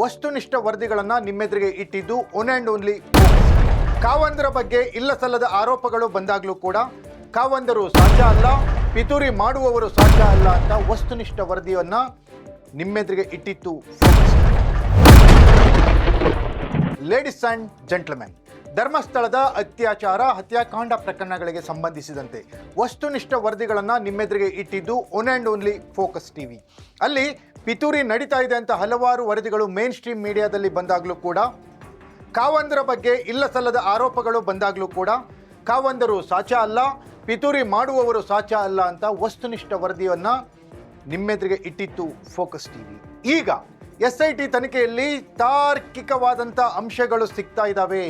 ವಸ್ತುನಿಷ್ಠ ವರದಿಗಳನ್ನು ನಿಮ್ಮೆದುರಿಗೆ ಇಟ್ಟಿದ್ದು ಒನ್ ಆ್ಯಂಡ್ ಓನ್ಲಿ ಕಾವಂದರ ಬಗ್ಗೆ ಇಲ್ಲ ಸಲ್ಲದ ಆರೋಪಗಳು ಬಂದಾಗಲೂ ಕೂಡ ಕಾವಂದರು ಸಾಧ್ಯ ಅಲ್ಲ, ಪಿತೂರಿ ಮಾಡುವವರು ಸಾಧ್ಯ ಅಲ್ಲ ಅಂತ ವಸ್ತುನಿಷ್ಠ ವರದಿಯನ್ನು ನಿಮ್ಮೆದುರಿಗೆ ಇಟ್ಟಿತ್ತು ಲೇಡೀಸ್ ಆ್ಯಂಡ್ ಜೆಂಟ್ಲ್ಮೆನ್ ಧರ್ಮಸ್ಥಳದ ಅತ್ಯಾಚಾರ, ಹತ್ಯಾಕಾಂಡ ಪ್ರಕರಣಗಳಿಗೆ ಸಂಬಂಧಿಸಿದಂತೆ ವಸ್ತುನಿಷ್ಠ ವರದಿಗಳನ್ನು ನಿಮ್ಮೆದುರಿಗೆ ಇಟ್ಟಿದ್ದು one and only Focus TV. ಅಲ್ಲಿ ಪಿತೂರಿ ನಡೀತಾ ಇದೆ ಅಂತ ಹಲವಾರು ವರದಿಗಳು ಮೇನ್ ಸ್ಟ್ರೀಮ್ ಮೀಡಿಯಾದಲ್ಲಿ ಬಂದಾಗಲೂ ಕೂಡ. ಕಾವಂದರ ಬಗ್ಗೆ ಇಲ್ಲ ಸಲ್ಲದ ಆರೋಪಗಳು ಬಂದಾಗಲೂ ಕೂಡ. ಕಾವಂದರು ಸಾಚ ಅಲ್ಲ, ಪಿತೂರಿ ಮಾಡುವವರು ಸಾಚ ಅಲ್ಲ ಅಂತ ವಸ್ತುನಿಷ್ಠ ವರದಿಯನ್ನು ನಿಮ್ಮೆದುರಿಗೆ ಇಟ್ಟಿತ್ತು ಫೋಕಸ್ ಟಿವಿ ಈಗ ಎಸ್ ಐ ಟಿ ತನಿಖೆಯಲ್ಲಿ ತಾರ್ಕಿಕವಾದಂಥ ಅಂಶಗಳು ಸಿಗ್ತಾ ಇದ್ದಾವೆ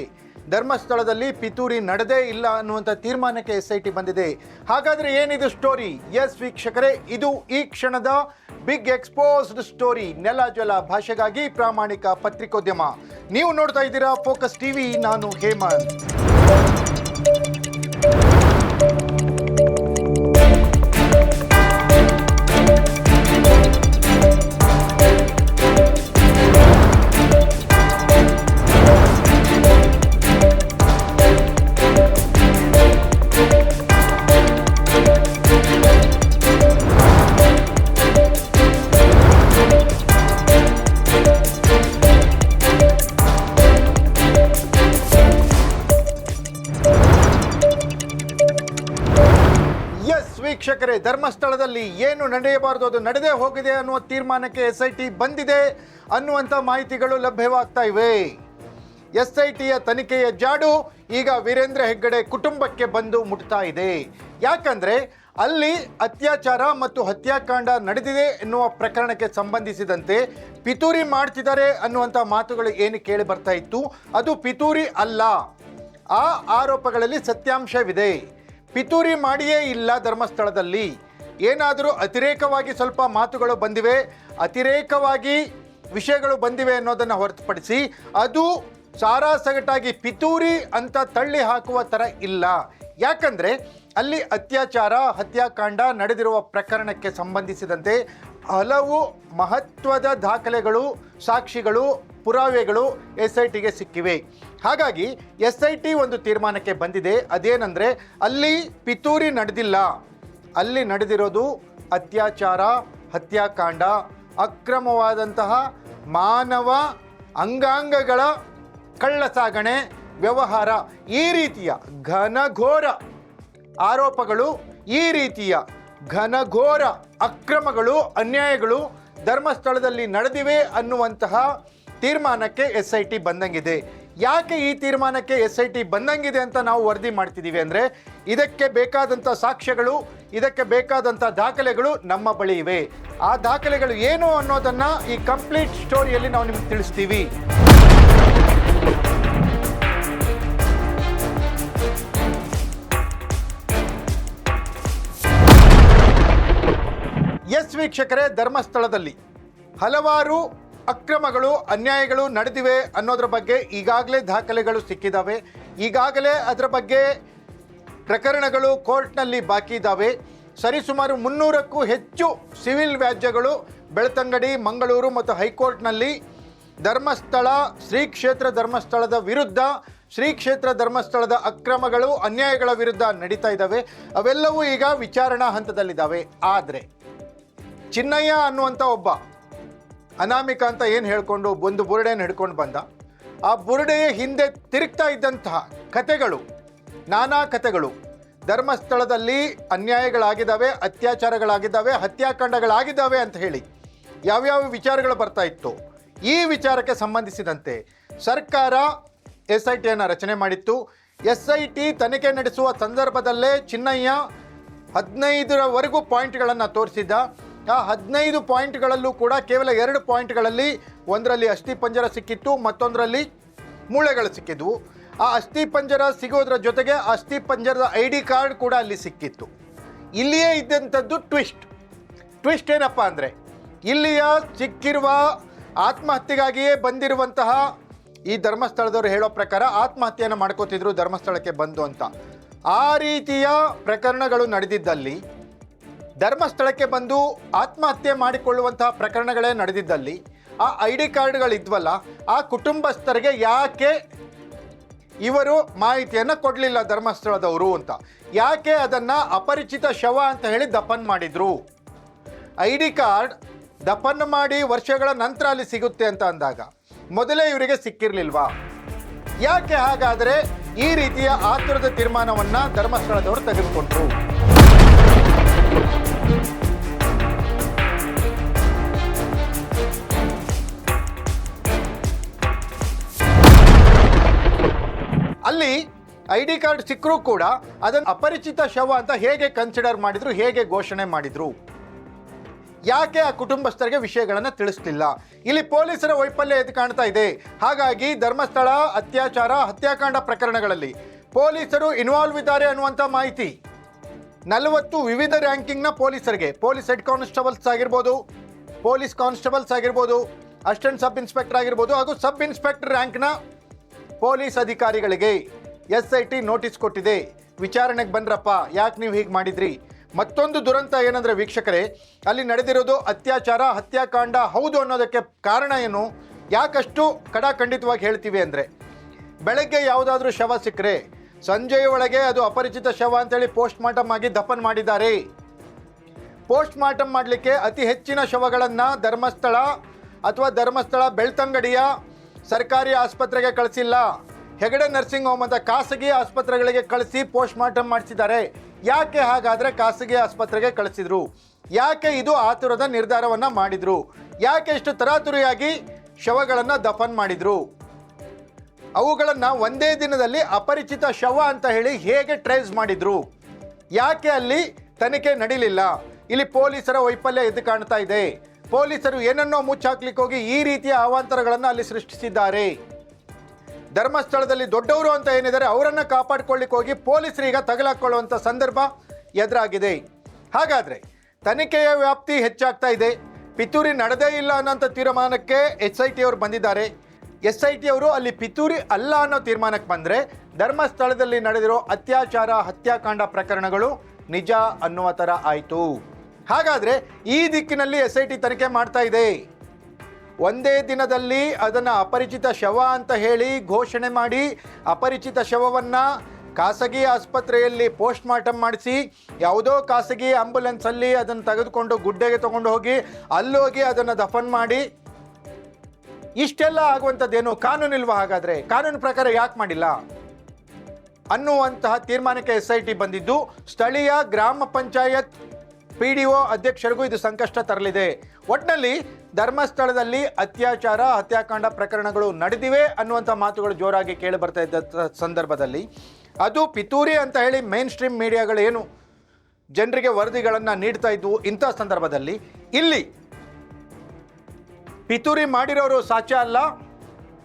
ಧರ್ಮಸ್ಥಳದಲ್ಲಿ ಪಿತೂರಿ ನಡೆದೇ ಇಲ್ಲ ಅನ್ನುವಂಥ ತೀರ್ಮಾನಕ್ಕೆ ಎಸ್ ಐ ಟಿ ಬಂದಿದೆ. ಹಾಗಾದರೆ ಏನಿದು ಸ್ಟೋರಿ ಎಸ್ ವೀಕ್ಷಕರೇ, ಇದು ಈ ಕ್ಷಣದ ಬಿಗ್ ಎಕ್ಸ್ಪೋಸ್ಡ್ ಸ್ಟೋರಿ ನೆಲ ಜಲ ಭಾಷೆಗಾಗಿ ಪ್ರಾಮಾಣಿಕ ಪತ್ರಿಕೋದ್ಯಮ. ನೀವು ನೋಡ್ತಾ ಇದ್ದೀರಾ ಫೋಕಸ್ ಟಿವಿ ನಾನು ಹೇಮಂತ್. ವೀಕ್ಷಕರೇ, ಧರ್ಮಸ್ಥಳದಲ್ಲಿ ಏನು ನಡೆಯಬಾರದು, ಅದು ನಡೆದೇ ಹೋಗಿದೆ ಅನ್ನುವ ತೀರ್ಮಾನಕ್ಕೆ ಎಸ್ ಐ ಟಿ ಬಂದಿದೆ ಅನ್ನುವಂಥ ಮಾಹಿತಿಗಳು ಲಭ್ಯವಾಗ್ತಾ ಇವೆ. ಎಸ್ ಐ ಟಿಯ ತನಿಖೆಯ ಜಾಡು ಈಗ ವೀರೇಂದ್ರ ಹೆಗ್ಗಡೆ ಕುಟುಂಬಕ್ಕೆ ಬಂದು ಮುಟ್ತಾ ಇದೆ. ಯಾಕಂದರೆ ಅಲ್ಲಿ ಅತ್ಯಾಚಾರ ಮತ್ತು ಹತ್ಯಾಕಾಂಡ ನಡೆದಿದೆ ಎನ್ನುವ ಪ್ರಕರಣಕ್ಕೆ ಸಂಬಂಧಿಸಿದಂತೆ ಪಿತೂರಿ ಮಾಡ್ತಿದ್ದಾರೆ ಅನ್ನುವಂಥ ಮಾತುಗಳು ಏನು ಕೇಳಿ ಬರ್ತಾ ಇತ್ತು. ಅದು ಪಿತೂರಿ ಅಲ್ಲ. ಆ ಆರೋಪಗಳಲ್ಲಿ ಸತ್ಯಾಂಶವಿದೆ. ಪಿತೂರಿ ಮಾಡಿಯೇ ಇಲ್ಲ ಧರ್ಮಸ್ಥಳದಲ್ಲಿ. ಏನಾದರೂ ಅತಿರೇಕವಾಗಿ ಸ್ವಲ್ಪ ಮಾತುಗಳು ಬಂದಿವೆ, ಅತಿರೇಕವಾಗಿ ವಿಷಯಗಳು ಬಂದಿವೆ ಅನ್ನೋದನ್ನು ಹೊರತುಪಡಿಸಿ ಅದು ಸಾರಾಸಗಟಾಗಿ ಪಿತೂರಿ ಅಂತ ತಳ್ಳಿ ಹಾಕುವ ಥರ ಇಲ್ಲ. ಯಾಕಂದರೆ ಅಲ್ಲಿ ಅತ್ಯಾಚಾರ, ಹತ್ಯಾಕಾಂಡ ನಡೆದಿರುವ ಪ್ರಕರಣಕ್ಕೆ ಸಂಬಂಧಿಸಿದಂತೆ ಹಲವು ಮಹತ್ವದ ದಾಖಲೆಗಳು, ಸಾಕ್ಷಿಗಳು, ಪುರಾವೆಗಳು ಎಸ್ ಐ ಟಿಗೆ ಸಿಕ್ಕಿವೆ. ಹಾಗಾಗಿ ಎಸ್ ಐ ಟಿ ಒಂದು ತೀರ್ಮಾನಕ್ಕೆ ಬಂದಿದೆ. ಅದೇನೆಂದರೆ ಅಲ್ಲಿ ಪಿತೂರಿ ನಡೆದಿಲ್ಲ. ಅಲ್ಲಿ ನಡೆದಿರೋದು ಅತ್ಯಾಚಾರ, ಹತ್ಯಾಕಾಂಡ, ಅಕ್ರಮವಾದಂತಹ ಮಾನವ ಅಂಗಾಂಗಗಳ ಕಳ್ಳಸಾಗಣೆ, ವ್ಯವಹಾರ ಈ ರೀತಿಯ ಘನಘೋರ ಆರೋಪಗಳು, ಈ ರೀತಿಯ ಘನಘೋರ ಅಕ್ರಮಗಳು, ಅನ್ಯಾಯಗಳು ಧರ್ಮಸ್ಥಳದಲ್ಲಿ ನಡೆದಿವೆ ಅನ್ನುವಂತಹ ತೀರ್ಮಾನಕ್ಕೆ ಎಸ್ ಐ ಟಿ ಬಂದಂಗಿದೆ. ಯಾಕೆ ಈ ತೀರ್ಮಾನಕ್ಕೆ ಎಸ್ ಐ ಟಿ ಬಂದಂಗಿದೆ ಅಂತ ನಾವು ವರದಿ ಮಾಡ್ತಿದ್ದೀವಿ ಅಂದರೆ ಇದಕ್ಕೆ ಬೇಕಾದಂಥ ಸಾಕ್ಷ್ಯಗಳು, ಇದಕ್ಕೆ ಬೇಕಾದಂಥ ದಾಖಲೆಗಳು ನಮ್ಮ ಬಳಿ ಇವೆ. ಆ ದಾಖಲೆಗಳು ಏನು ಅನ್ನೋದನ್ನು ಈ ಕಂಪ್ಲೀಟ್ ಸ್ಟೋರಿಯಲ್ಲಿ ನಾವು ನಿಮ್ಗೆ ತಿಳಿಸ್ತೀವಿ. ಎಸ್ ವೀಕ್ಷಕರೇ, ಧರ್ಮಸ್ಥಳದಲ್ಲಿ ಹಲವಾರು ಅಕ್ರಮಗಳು, ಅನ್ಯಾಯಗಳು ನಡೆದಿವೆ ಅನ್ನೋದ್ರ ಬಗ್ಗೆ ಈಗಾಗಲೇ ದಾಖಲೆಗಳು ಸಿಕ್ಕಿದ್ದಾವೆ ಈಗಾಗಲೇ ಅದರ ಬಗ್ಗೆ ಪ್ರಕರಣಗಳು ಕೋರ್ಟ್ನಲ್ಲಿ ಬಾಕಿ ಇದ್ದಾವೆ ಸರಿಸುಮಾರು ಮುನ್ನೂರಕ್ಕೂ ಹೆಚ್ಚು ಸಿವಿಲ್ ವ್ಯಾಜ್ಯಗಳು ಬೆಳ್ತಂಗಡಿ, ಮಂಗಳೂರು ಮತ್ತು ಹೈಕೋರ್ಟ್ನಲ್ಲಿ ಧರ್ಮಸ್ಥಳ, ಶ್ರೀ ಕ್ಷೇತ್ರ ಧರ್ಮಸ್ಥಳದ ವಿರುದ್ಧ, ಶ್ರೀ ಕ್ಷೇತ್ರ ಧರ್ಮಸ್ಥಳದ ಅಕ್ರಮಗಳು, ಅನ್ಯಾಯಗಳ ವಿರುದ್ಧ ನಡೀತಾ ಇದ್ದಾವೆ ಅವೆಲ್ಲವೂ ಈಗ ವಿಚಾರಣಾ ಹಂತದಲ್ಲಿದ್ದಾವೆ ಆದರೆ ಚಿನ್ನಯ್ಯ ಅನ್ನುವಂಥ ಒಬ್ಬ ಅನಾಮಿಕ ಅಂತ ಏನು ಹೇಳ್ಕೊಂಡು ಒಂದು ಬುರುಡೆಯನ್ನು ಹಿಡ್ಕೊಂಡು ಬಂದ. ಆ ಬುರುಡೆಯ ಹಿಂದೆ ತಿರುಗ್ತಾ ಇದ್ದಂತಹ ಕತೆಗಳು ನಾನಾ ಕತೆಗಳು ಧರ್ಮಸ್ಥಳದಲ್ಲಿ ಅನ್ಯಾಯಗಳಾಗಿದ್ದಾವೆ, ಅತ್ಯಾಚಾರಗಳಾಗಿದ್ದಾವೆ, ಹತ್ಯಾಕಾಂಡಗಳಾಗಿದ್ದಾವೆ ಅಂತ ಹೇಳಿ ಯಾವ್ಯಾವ ವಿಚಾರಗಳು ಬರ್ತಾ ಇತ್ತು, ಈ ವಿಚಾರಕ್ಕೆ ಸಂಬಂಧಿಸಿದಂತೆ ಸರ್ಕಾರ ಎಸ್ ಐ ಟಿಯನ್ನು ರಚನೆ ಮಾಡಿತ್ತು. ಎಸ್ ಐ ಟಿ ತನಿಖೆ ನಡೆಸುವ ಸಂದರ್ಭದಲ್ಲೇ ಚಿನ್ನಯ್ಯ ಹದಿನೈದರವರೆಗೂ ಪಾಯಿಂಟ್ಗಳನ್ನು ತೋರಿಸಿದ್ದ. ಆ ಹದಿನೈದು ಪಾಯಿಂಟ್ಗಳಲ್ಲೂ ಕೂಡ ಕೇವಲ ಎರಡು ಪಾಯಿಂಟ್ಗಳಲ್ಲಿ ಒಂದರಲ್ಲಿ ಅಸ್ಥಿಪಂಜರ ಸಿಕ್ಕಿತ್ತು, ಮತ್ತೊಂದರಲ್ಲಿ ಮೂಳೆಗಳು ಸಿಕ್ಕಿದ್ವು. ಆ ಅಸ್ಥಿಪಂಜರ ಸಿಗೋದ್ರ ಜೊತೆಗೆ ಅಸ್ಥಿ ಪಂಜರದ ಐ ಡಿ ಕಾರ್ಡ್ ಕೂಡ ಅಲ್ಲಿ ಸಿಕ್ಕಿತ್ತು. ಇಲ್ಲಿಯೇ ಇದ್ದಂಥದ್ದು ಟ್ವಿಸ್ಟ್. ಟ್ವಿಸ್ಟ್ ಏನಪ್ಪ ಅಂದರೆ, ಇಲ್ಲಿಯ ಸಿಕ್ಕಿರುವ ಆತ್ಮಹತ್ಯೆಗಾಗಿಯೇ ಬಂದಿರುವಂತಹ ಈ ಧರ್ಮಸ್ಥಳದವರು ಹೇಳೋ ಪ್ರಕಾರ ಆತ್ಮಹತ್ಯೆಯನ್ನು ಮಾಡ್ಕೋತಿದ್ರು ಧರ್ಮಸ್ಥಳಕ್ಕೆ ಬಂದು ಅಂತ. ಆ ರೀತಿಯ ಪ್ರಕರಣಗಳು ನಡೆದಿದ್ದಲ್ಲಿ ಧರ್ಮಸ್ಥಳಕ್ಕೆ ಬಂದು ಆತ್ಮಹತ್ಯೆ ಮಾಡಿಕೊಳ್ಳುವಂತಹ ಪ್ರಕರಣಗಳೇ ನಡೆದಿದ್ದಲ್ಲಿ, ಆ ಐ ಡಿ ಕಾರ್ಡ್ಗಳಿದ್ವಲ್ಲ, ಆ ಕುಟುಂಬಸ್ಥರಿಗೆ ಯಾಕೆ ಇವರು ಮಾಹಿತಿಯನ್ನು ಕೊಡಲಿಲ್ಲ ಧರ್ಮಸ್ಥಳದವರು ಅಂತ? ಯಾಕೆ ಅದನ್ನು ಅಪರಿಚಿತ ಶವ ಅಂತ ಹೇಳಿ ದಫನ್ ಮಾಡಿದರು? ಐ ಡಿ ಕಾರ್ಡ್ ದಫನ್ ಮಾಡಿ ವರ್ಷಗಳ ನಂತರ ಅಲ್ಲಿ ಸಿಗುತ್ತೆ ಅಂತ ಅಂದಾಗ, ಮೊದಲೇ ಇವರಿಗೆ ಸಿಕ್ಕಿರಲಿಲ್ವಾ? ಯಾಕೆ ಹಾಗಾದರೆ ಈ ರೀತಿಯ ಆತುರದ ತೀರ್ಮಾನವನ್ನು ಧರ್ಮಸ್ಥಳದವರು ತೆಗೆದುಕೊಂಡ್ರು? ಅಲ್ಲಿ ಐ ಡಿ ಕಾರ್ಡ್ ಸಿಕ್ಕರೂ ಕೂಡ ಅದನ್ನು ಅಪರಿಚಿತ ಶವ ಅಂತ ಹೇಗೆ ಕನ್ಸಿಡರ್ ಮಾಡಿದ್ರು, ಹೇಗೆ ಘೋಷಣೆ ಮಾಡಿದ್ರು? ಯಾಕೆ ಆ ಕುಟುಂಬಸ್ಥರಿಗೆ ವಿಷಯಗಳನ್ನು ತಿಳಿಸ್ಲಿಲ್ಲ? ಇಲ್ಲಿ ಪೊಲೀಸರ ವೈಫಲ್ಯ ಎದ್ದು ಕಾಣ್ತಾ ಇದೆ. ಹಾಗಾಗಿ ಧರ್ಮಸ್ಥಳ, ಅತ್ಯಾಚಾರ, ಹತ್ಯಾಕಾಂಡ ಪ್ರಕರಣಗಳಲ್ಲಿ ಪೊಲೀಸರು ಇನ್ವಾಲ್ವ್ ಇದ್ದಾರೆ ಅನ್ನುವಂಥ ಮಾಹಿತಿ. ನಲವತ್ತು ವಿವಿಧ ರ್ಯಾಂಕಿಂಗ್ನ ಪೊಲೀಸರಿಗೆ, ಪೊಲೀಸ್ ಹೆಡ್ ಕಾನ್ಸ್ಟೇಬಲ್ಸ್ ಆಗಿರ್ಬೋದು, ಪೊಲೀಸ್ ಕಾನ್ಸ್ಟೇಬಲ್ಸ್ ಆಗಿರ್ಬೋದು, ಅಸಿಸ್ಟೆಂಟ್ ಸಬ್ ಇನ್ಸ್ಪೆಕ್ಟರ್ ಆಗಿರ್ಬೋದು ಹಾಗೂ ಸಬ್ ಇನ್ಸ್ಪೆಕ್ಟರ್ ರ್ಯಾಂಕ್ನ ಪೊಲೀಸ್ ಅಧಿಕಾರಿಗಳಿಗೆ ಎಸ್ ಐ ಟಿ ನೋಟಿಸ್ ಕೊಟ್ಟಿದೆ. ವಿಚಾರಣೆಗೆ ಬಂದ್ರಪ್ಪ, ಯಾಕೆ ನೀವು ಹೀಗೆ ಮಾಡಿದ್ರಿ? ಮತ್ತೊಂದು ದುರಂತ ಏನಂದ್ರೆ ವೀಕ್ಷಕರೇ, ಅಲ್ಲಿ ನಡೆದಿರೋದು ಅತ್ಯಾಚಾರ, ಹತ್ಯಾಕಾಂಡ ಹೌದು ಅನ್ನೋದಕ್ಕೆ ಕಾರಣ ಏನು? ಯಾಕಷ್ಟು ಕಡಾಖಂಡಿತವಾಗಿ ಹೇಳ್ತೀವಿ ಅಂದರೆ, ಬೆಳಗ್ಗೆ ಯಾವುದಾದ್ರೂ ಶವ ಸಿಕ್ಕರೆ ಸಂಜೆಯ ಒಳಗೆ ಅದು ಅಪರಿಚಿತ ಶವ ಅಂತೇಳಿ ಪೋಸ್ಟ್ ಮಾರ್ಟಮ್ ಆಗಿ ದಫನ್ ಮಾಡಿದ್ದಾರೆ. ಪೋಸ್ಟ್ ಮಾರ್ಟಮ್ ಮಾಡಲಿಕ್ಕೆ ಅತಿ ಹೆಚ್ಚಿನ ಶವಗಳನ್ನು ಧರ್ಮಸ್ಥಳ ಅಥವಾ ಧರ್ಮಸ್ಥಳ ಬೆಳ್ತಂಗಡಿಯ ಸರ್ಕಾರಿ ಆಸ್ಪತ್ರೆಗೆ ಕಳಿಸಿಲ್ಲ. ಹೆಗಡೆ ನರ್ಸಿಂಗ್ ಹೋಮ್ ಅಂತ ಖಾಸಗಿ ಆಸ್ಪತ್ರೆಗಳಿಗೆ ಕಳಿಸಿ ಪೋಸ್ಟ್ ಮಾರ್ಟಮ್ ಮಾಡಿಸಿದ್ದಾರೆ. ಯಾಕೆ ಹಾಗಾದರೆ ಖಾಸಗಿ ಆಸ್ಪತ್ರೆಗೆ ಕಳಿಸಿದ್ರು. ಯಾಕೆ ಇದು ಆತುರದ ನಿರ್ಧಾರವನ್ನು ಮಾಡಿದರು. ಯಾಕೆ ಇಷ್ಟು ತರಾತುರಿಯಾಗಿ ಶವಗಳನ್ನು ದಫನ್ ಮಾಡಿದ್ರು. ಅವುಗಳನ್ನು ಒಂದೇ ದಿನದಲ್ಲಿ ಅಪರಿಚಿತ ಶವ ಅಂತ ಹೇಳಿ ಹೇಗೆ ಟ್ರೇಸ್ ಮಾಡಿದ್ರು? ಯಾಕೆ ಅಲ್ಲಿ ತನಿಖೆ ನಡೀಲಿಲ್ಲ? ಇಲ್ಲಿ ಪೊಲೀಸರ ವೈಫಲ್ಯ ಎದ್ದು ಕಾಣ್ತಾ ಇದೆ. ಪೊಲೀಸರು ಏನನ್ನೋ ಮುಚ್ಚಾಕ್ಲಿಕ್ಕೆ ಹೋಗಿ ಈ ರೀತಿಯ ಅವಾಂತರಗಳನ್ನು ಅಲ್ಲಿ ಸೃಷ್ಟಿಸಿದ್ದಾರೆ. ಧರ್ಮಸ್ಥಳದಲ್ಲಿ ದೊಡ್ಡವರು ಅಂತ ಏನಿದ್ದಾರೆ ಅವರನ್ನು ಕಾಪಾಡ್ಕೊಳ್ಳಿಕ್ಕೆ ಹೋಗಿ ಪೊಲೀಸರು ಈಗ ತಗಲಾಕೊಳ್ಳುವಂಥ ಸಂದರ್ಭ ಎದುರಾಗಿದೆ. ಹಾಗಾದರೆ ತನಿಖೆಯ ವ್ಯಾಪ್ತಿ ಹೆಚ್ಚಾಗ್ತಾ ಇದೆ. ಪಿತೂರಿ ನಡೆದೇ ಇಲ್ಲ ಅನ್ನೋಂಥ ತೀರ್ಮಾನಕ್ಕೆ ಎಸ್ ಐ ಟಿ ಅವರು ಬಂದಿದ್ದಾರೆ. ಎಸ್ ಐ ಟಿ ಅವರು ಅಲ್ಲಿ ಪಿತೂರಿ ಅಲ್ಲ ಅನ್ನೋ ತೀರ್ಮಾನಕ್ಕೆ ಬಂದರೆ ಧರ್ಮಸ್ಥಳದಲ್ಲಿ ನಡೆದಿರೋ ಅತ್ಯಾಚಾರ ಹತ್ಯಾಕಾಂಡ ಪ್ರಕರಣಗಳು ನಿಜ ಅನ್ನುವ ಥರ ಆಯಿತು. ಹಾಗಾದರೆ ಈ ದಿಕ್ಕಿನಲ್ಲಿ ಎಸ್ ಐ ಟಿ ತನಿಖೆ ಮಾಡ್ತಾ ಇದೆ. ಒಂದೇ ದಿನದಲ್ಲಿ ಅದನ್ನು ಅಪರಿಚಿತ ಶವ ಅಂತ ಹೇಳಿ ಘೋಷಣೆ ಮಾಡಿ ಅಪರಿಚಿತ ಶವವನ್ನು ಖಾಸಗಿ ಆಸ್ಪತ್ರೆಯಲ್ಲಿ ಪೋಸ್ಟ್ ಮಾರ್ಟಮ್ ಮಾಡಿಸಿ ಯಾವುದೋ ಖಾಸಗಿ ಆಂಬ್ಯುಲೆನ್ಸಲ್ಲಿ ಅದನ್ನು ತೆಗೆದುಕೊಂಡು ಗುಡ್ಡೆಗೆ ತಗೊಂಡು ಹೋಗಿ ಅಲ್ಲೋಗಿ ಅದನ್ನು ದಫನ್ ಮಾಡಿ ಇಷ್ಟೆಲ್ಲ ಆಗುವಂಥದ್ದೇನು ಕಾನೂನಿಲ್ವ ಹಾಗಾದರೆ? ಕಾನೂನು ಪ್ರಕಾರ ಯಾಕೆ ಮಾಡಿಲ್ಲ? ಅನ್ನುವಂತಹ ತೀರ್ಮಾನಕ್ಕೆ ಎಸ್ ಐ ಟಿ ಬಂದಿದ್ದು, ಸ್ಥಳೀಯ ಗ್ರಾಮ ಪಂಚಾಯತ್ ಪಿ ಡಿ ಒ ಅಧ್ಯಕ್ಷರಿಗೂ ಇದು ಸಂಕಷ್ಟ ತರಲಿದೆ. ಒಟ್ಟಿನಲ್ಲಿ ಧರ್ಮಸ್ಥಳದಲ್ಲಿ ಅತ್ಯಾಚಾರ, ಹತ್ಯಾಕಾಂಡ ಪ್ರಕರಣಗಳು ನಡೆದಿವೆ ಅನ್ನುವಂಥ ಮಾತುಗಳು ಜೋರಾಗಿ ಕೇಳಿ ಬರ್ತಾ ಇದ್ದ ಸಂದರ್ಭದಲ್ಲಿ. ಅದು ಪಿತೂರಿ ಅಂತ ಹೇಳಿ ಮೇನ್ ಸ್ಟ್ರೀಮ್ ಮೀಡಿಯಾಗಳು ಏನು ಜನರಿಗೆ ವರದಿಗಳನ್ನು ನೀಡ್ತಾ ಇದ್ವು ಇಂಥ ಸಂದರ್ಭದಲ್ಲಿ. ಇಲ್ಲಿ ಪಿತೂರಿ ಮಾಡಿರೋರು ಸಾಚ ಅಲ್ಲ,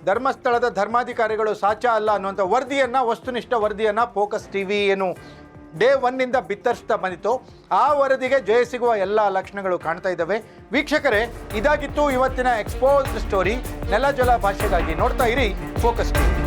ಧರ್ಮಸ್ಥಳದ ಧರ್ಮಾಧಿಕಾರಿಗಳು ಸಾಚ ಅಲ್ಲ ಅನ್ನುವಂಥ ವರದಿಯನ್ನು, ವಸ್ತುನಿಷ್ಠ ವರದಿಯನ್ನು ಫೋಕಸ್ ಟಿ ವಿ ಏನು ಡೇ ಒನ್ನಿಂದ ಬಿತ್ತರಿಸ್ತಾ ಬಂದಿತ್ತು. ಆ ವರದಿಗೆ ಜಯ ಸಿಗುವ ಎಲ್ಲ ಲಕ್ಷಣಗಳು ಕಾಣ್ತಾ ಇದ್ದಾವೆ. ವೀಕ್ಷಕರೇ, ಇದಾಗಿತ್ತು ಇವತ್ತಿನ ಎಕ್ಸ್ಪೋಸ್ಡ್ ಸ್ಟೋರಿ ನೆಲ ಜಲ ಭಾಷೆಗಾಗಿ ನೋಡ್ತಾ ಇರಿ, ಫೋಕಸ್ ಟಿ